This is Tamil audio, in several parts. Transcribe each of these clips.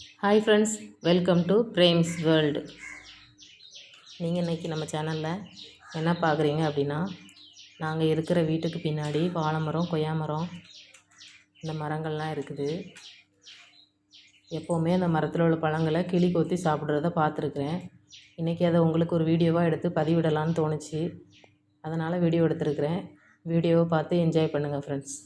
Hi friends welcome to frames world நீங்கள் இன்றைக்கி நம்ம சேனலில் என்ன பார்க்குறீங்க அப்படின்னா நாங்கள் இருக்கிற வீட்டுக்கு பின்னாடி வாழை மரம் கொய்யா மரம் இந்த மரங்கள்லாம் இருக்குது. எப்போவுமே அந்த மரத்தில் உள்ள பழங்களை கிளி கொத்தி சாப்பிட்றத பார்த்துருக்குறேன். இன்றைக்கி அதை உங்களுக்கு ஒரு வீடியோவாக எடுத்து பதிவிடலான்னு தோணுச்சு. அதனால் வீடியோ எடுத்துருக்குறேன். வீடியோவை பார்த்து என்ஜாய் பண்ணுங்கள் ஃப்ரெண்ட்ஸ்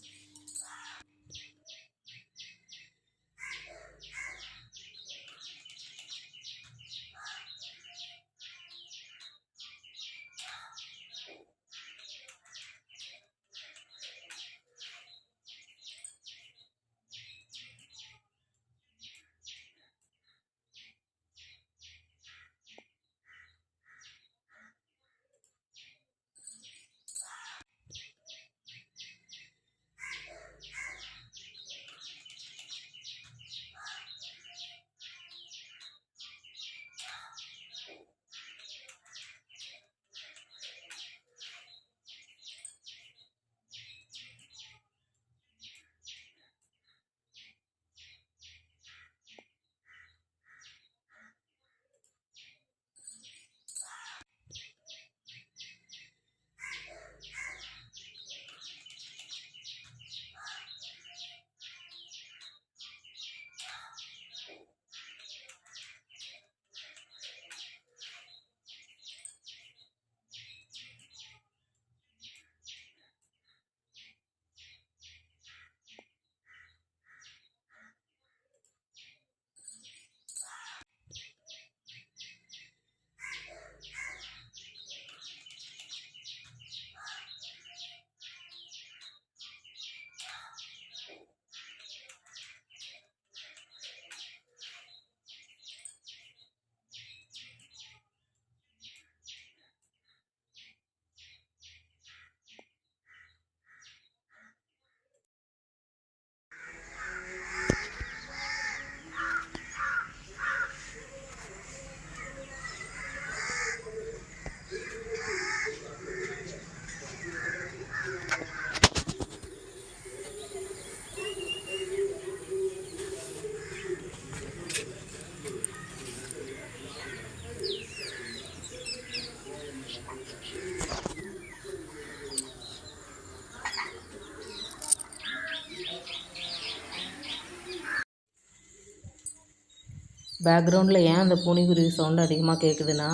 பேக்ரவுண்டில் ஏன் அந்த பூனிக்குருவி சவுண்டு அதிகமாக கேட்குதுன்னா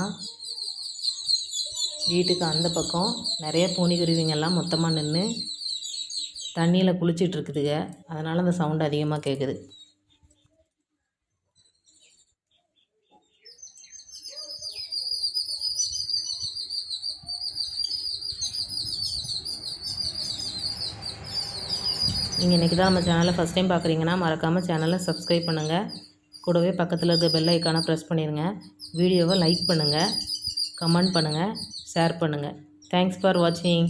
வீட்டுக்கு அந்த பக்கம் நிறைய பூனிக்குருவிங்கெல்லாம் மொத்தமாக நின்று தண்ணியில் குளிச்சிட்ருக்குதுங்க அதனால் அந்த சவுண்டு அதிகமாக கேட்குது நீங்கள் இன்றைக்கி தான் நம்ம சேனலை ஃபஸ்ட் டைம் பார்க்குறீங்கன்னா மறக்காமல் சேனலை சப்ஸ்கிரைப் பண்ணுங்கள் கூடவே பக்கத்தில் இருக்க பெல் ஐக்கானை ப்ரெஸ் பண்ணிடுங்க வீடியோவை லைக் பண்ணுங்கள் கமெண்ட் பண்ணுங்கள் ஷேர் பண்ணுங்கள் தேங்க்ஸ் ஃபார் வாட்சிங்